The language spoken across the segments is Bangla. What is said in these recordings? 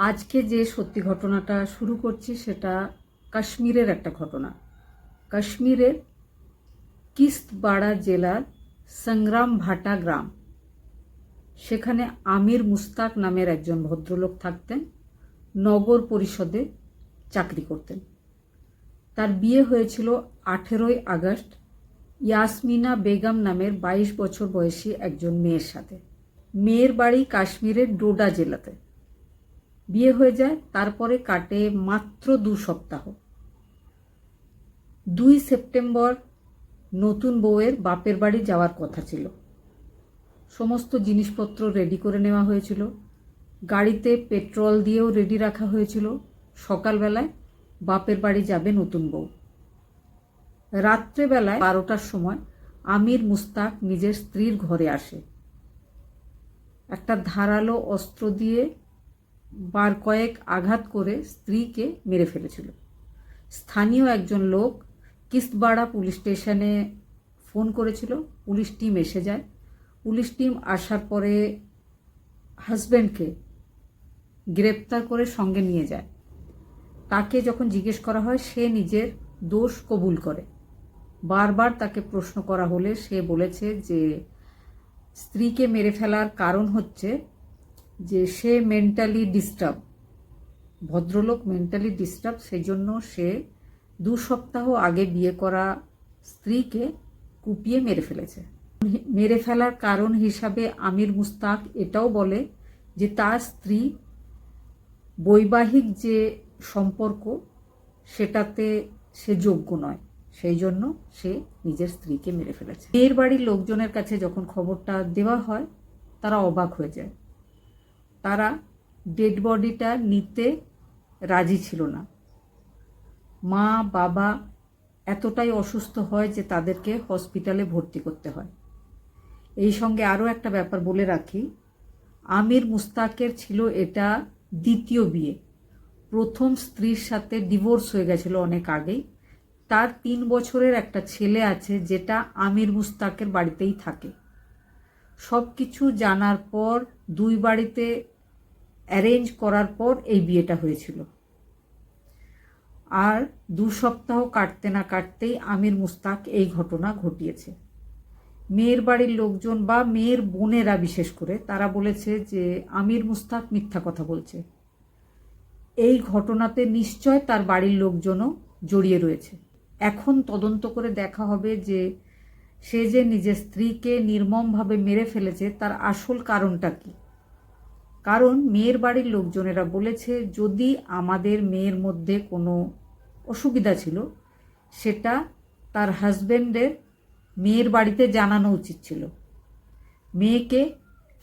আজকে যে সত্যি ঘটনাটা শুরু করছি সেটা কাশ্মীরের একটা ঘটনা। কাশ্মীরের কিস্তবাড়া জেলার সংগ্রাম ভাটা গ্রাম। সেখানে আমির মুস্তাক নামের একজন ভদ্রলোক থাকতেন, নগর পরিষদে চাকরি করতেন। তার বিয়ে হয়েছিল আঠেরোই আগস্ট। ইয়াসমিনা বেগম নামের বাইশ বছর বয়সী একজন মেয়ের সাথে। মেয়ের বাড়ি কাশ্মীরের ডোডা জেলাতে। বিয়ে হয়ে যায়, তারপরে কাটে মাত্র দু সপ্তাহ। দুই সেপ্টেম্বর নতুন বউয়ের বাপের বাড়ি যাওয়ার কথা ছিল। সমস্ত জিনিসপত্র রেডি করে নেওয়া হয়েছিল। গাড়িতে পেট্রোল দিয়েও রেডি রাখা হয়েছিল। সকালবেলায় বাপের বাড়ি যাবে নতুন বউ। রাত্রেবেলায় বারোটার সময় আমির মুস্তাক নিজের স্ত্রীর ঘরে আসে। একটা ধারালো অস্ত্র দিয়ে বার কয়েক আঘাত করে স্ত্রীকে মেরে ফেলেছিল। স্থানীয় একজন লোক কিস্তবাড়া পুলিশ স্টেশনে ফোন করেছিল, পুলিশ টিম এসে যায়। পুলিশ টিম আসার পরে হাজব্যান্ডকে গ্রেপ্তার করে সঙ্গে নিয়ে যায়। তাকে যখন জিজ্ঞেস করা হয়, সে নিজের দোষ কবুল করে। বারবার তাকে প্রশ্ন করা হলে সে বলেছে যে, স্ত্রীকে মেরে ফেলার কারণ হচ্ছে যে সে মেন্টালি ডিস্টার্ব ভদ্রলোক মেন্টালি ডিস্টার্ব সেই জন্য সে দু সপ্তাহ আগে বিয়ে করা স্ত্রীকে কুপিয়ে মেরে ফেলেছে। মেরে ফেলার কারণ হিসাবে আমির মুস্তাক এটাও বলে যে তার স্ত্রী বৈবাহিক যে সম্পর্ক, সেটাতে সে যোগ্য নয়। সেই জন্য সে নিজের স্ত্রীকে মেরে ফেলেছে। মেয়ের বাড়ির লোকজনের কাছে যখন খবরটা দেওয়া হয়, তারা অবাক হয়ে যায়। তারা ডেড বডিটা নিতে রাজি ছিল না। মা, বাবা এতটাই অসুস্থ হয় যে তাদেরকে হসপিটালে ভর্তি করতে হয়। এই সঙ্গে আরও একটা ব্যাপার বলে রাখি, আমির মুস্তাকের ছিল এটা দ্বিতীয় বিয়ে। প্রথম স্ত্রীর সাথে ডিভোর্স হয়ে গেছিল অনেক আগেই। তার তিন বছরের একটা ছেলে আছে যেটা আমির মুস্তাকের বাড়িতেই থাকে। সব কিছু জানার পর, দুই বাড়িতে অ্যারেঞ্জ করার পর এই বিয়েটা হয়েছিল। আর দু সপ্তাহ কাটতে না কাটতেই আমির মুস্তাক এই ঘটনা ঘটিয়েছে। মেয়ের বাড়ির লোকজন বা মেয়ের বোনেরা বিশেষ করে, তারা বলেছে যে আমির মুস্তাক মিথ্যা কথা বলছে। এই ঘটনাতে নিশ্চয় তার বাড়ির লোকজনও জড়িয়ে রয়েছে। এখন তদন্ত করে দেখা হবে যে সে যে নিজের স্ত্রীকে নির্মমভাবে মেরে ফেলেছে, তার আসল কারণটা কী? কারণ মেয়ের বাড়ির লোকজনেরা বলেছে, যদি আমাদের মেয়ের মধ্যে কোনো অসুবিধা ছিল, সেটা তার হাজব্যান্ডের মেয়ের বাড়িতে জানানো উচিত ছিল। মেয়েকে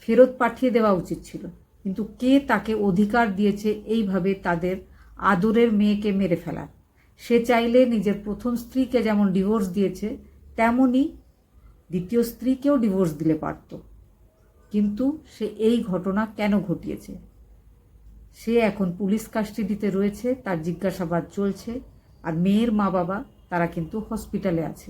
ফেরত পাঠিয়ে দেওয়া উচিত ছিল। কিন্তু কে তাকে অধিকার দিয়েছে এইভাবে তাদের আদরের মেয়েকে মেরে ফেলার? সে চাইলে নিজের প্রথম স্ত্রীকে যেমন ডিভোর্স দিয়েছে, তেমনই দ্বিতীয় স্ত্রীকেও ডিভোর্স দিলে পারত। কিন্তু সে এই ঘটনা কেন ঘটিয়েছে? সে এখন পুলিশ কাস্টাডিতে রয়েছে, তার জিজ্ঞাসাবাদ চলছে, আর মেয়ের মা বাবা তারা কিন্তু হসপিটালে আছে।